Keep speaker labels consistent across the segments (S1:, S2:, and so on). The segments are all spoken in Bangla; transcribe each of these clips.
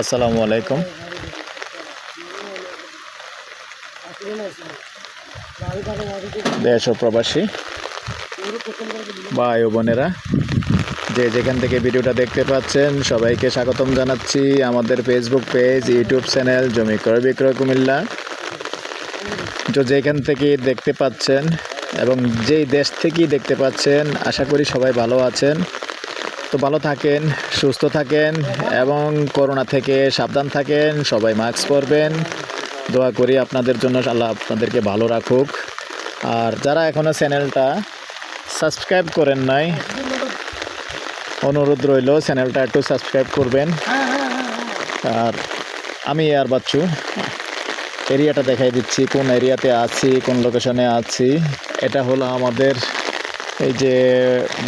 S1: আসসালামু আলাইকুম। দেশ প্রবাসী ভাই ও বোনেরা, যে যেখান থেকে ভিডিওটা দেখতে পাচ্ছেন, সবাইকে স্বাগতম জানাচ্ছি আমাদের ফেসবুক পেজ ইউটিউব চ্যানেল জমি ক্রয় বিক্রয় কুমিল্লা। তো যেখান থেকে দেখতে পাচ্ছেন এবং যেই দেশ থেকেই দেখতে পাচ্ছেন, আশা করি সবাই ভালো আছেন। তো ভালো থাকেন, সুস্থ থাকেন এবং করোনা থেকে সাবধান থাকেন, সবাই মাস্ক পরবেন। দোয়া করি আপনাদের জন্য, আল্লাহ আপনাদেরকে ভালো রাখুক। আর যারা এখনও চ্যানেলটা সাবস্ক্রাইব করেন নাই, অনুরোধ রইল চ্যানেলটা একটু সাবস্ক্রাইব করবেন। আর আমি আর বাচ্চু এরিয়াটা দেখাই দিচ্ছি, কোন এরিয়াতে আছি, কোন লোকেশনে আছি। এটা হলো আমাদের এই যে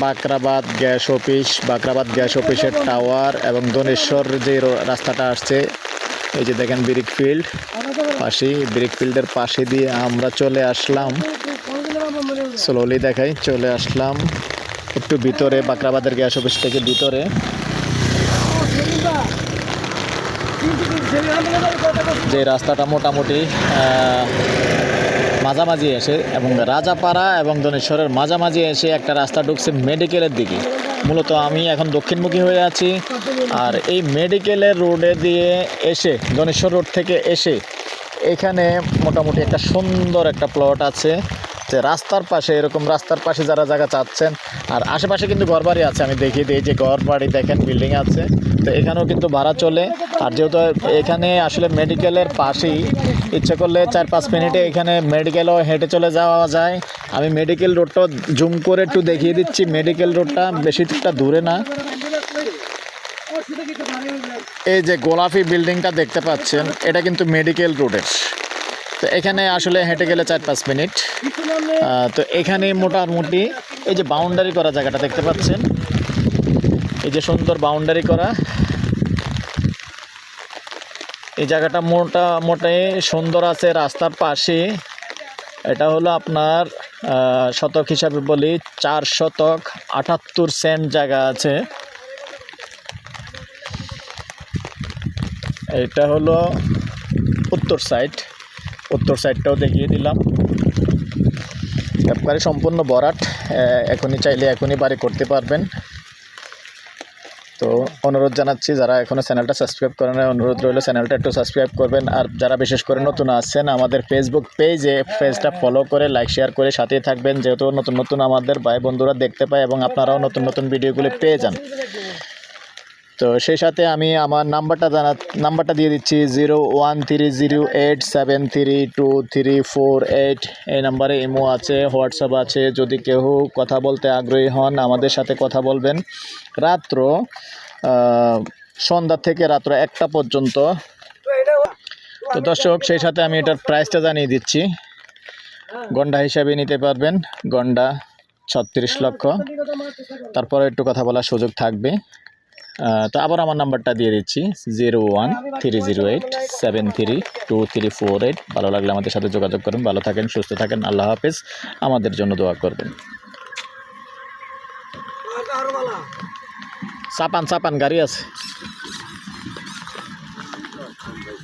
S1: Bakhrabad gas office, Bakhrabad gas অফিসের টাওয়ার এবং দনেশ্বর যে রাস্তাটা আসছে, এই যে দেখেন ব্রিক ফিল্ড পাশেই ব্রিক ফিল্ডের পাশে দিয়ে আমরা চলে আসলাম। স্লোলি দেখাই, চলে আসলাম একটু ভিতরে, বাকরাবাদের গ্যাস অফিস থেকে ভিতরে। যে রাস্তাটা মোটামুটি মাঝামাঝি এসে এবং রাজাপাড়া এবং ধনেশ্বরের মাঝামাঝি এসে একটা রাস্তা ঢুকছে মেডিকেলের দিকে। মূলত আমি এখন দক্ষিণমুখী হয়ে আছি। আর এই মেডিকেলের রোডে দিয়ে এসে, ধনেশ্বর রোড থেকে এসে এখানে মোটামুটি একটা সুন্দর একটা প্লট আছে। যে রাস্তার পাশে, এরকম রাস্তার পাশে যারা জায়গা চাচ্ছেন, আর আশেপাশে কিন্তু ঘরবাড়ি আছে, আমি দেখিয়ে দিই যে ঘর বাড়ি দেখেন, বিল্ডিং আছে, তো এখানেও কিন্তু ভাড়া চলে। আর যেহেতু এখানে আসলে মেডিকেলের পাশেই, ইচ্ছে করলে চার পাঁচ মিনিটে এখানে মেডিকেলও হেঁটে চলে যাওয়া যায়। আমি মেডিকেল রোডটা জুম করে একটু দেখিয়ে দিচ্ছি, মেডিকেল রোডটা বেশিটা দূরে না। এই যে গোলাপি বিল্ডিংটা দেখতে পাচ্ছেন, এটা কিন্তু মেডিকেল রোডের। তো এখানে আসলে হেঁটে গেলে চার পাঁচ মিনিট। তো এখানে মোটামুটি এই যে বাউন্ডারি করা জায়গাটা দেখতে পাচ্ছেন। এই যে সুন্দর বাউন্ডারি করা। এই জায়গাটা মোটামুটি সুন্দর আছে রাস্তার পাশে। এটা হলো আপনার শতক হিসাবে বলি চার শতক আটাত্তর সেন্ট জায়গা আছে। এটা হলো উত্তর সাইড উত্তর সাইডটাও দেখিয়ে দিলাম। একবারে সম্পূর্ণ বরাট এখনই চাইলে এখনই বাড়ি করতে পারবেন। তো অনুরোধ জানাচ্ছি, যারা এখনও চ্যানেলটা সাবস্ক্রাইব করেন অনুরোধ রইল চ্যানেলটা একটু সাবস্ক্রাইব করবেন। আর যারা বিশেষ করে নতুন আসছেন, আমাদের ফেসবুক পেজে পেজটা ফলো করে লাইক শেয়ার করে সাথেই থাকবেন। যেহেতু নতুন নতুন আমাদের ভাই বন্ধুরা দেখতে পায় এবং আপনারাও নতুন নতুন ভিডিওগুলি পেয়ে যান। তো সেই সাথে আমি আমার নাম্বারটা জানা, নাম্বারটা দিয়ে দিচ্ছি zero one three zero eight seven three two three four eight. এই নাম্বারে ইমো আছে, হোয়াটসঅ্যাপ আছে। যদি কেউ কথা বলতে আগ্রহী হন, আমাদের সাথে কথা বলবেন। রাত্র সন্ধ্যা থেকে রাত্র একটা পর্যন্ত। তো দর্শক, সেই সাথে আমি এটার প্রাইসটা জানিয়ে দিচ্ছি। গন্ডা হিসাবে নিতে পারবেন। গন্ডা ছত্রিশ লক্ষ। তারপরে একটু কথা বলার সুযোগ থাকবে। তো আবার আমার নাম্বারটা দিয়ে দিচ্ছি, zero one three zero eight seven three two three four eight. ভালো লাগলে আমাদের সাথে যোগাযোগ করুন, ভালো থাকেন, সুস্থ থাকেন, আল্লাহ হাফেজ। আমাদের জন্য দোয়া করবেন। সাপান সাপান, গাড়ি আছে।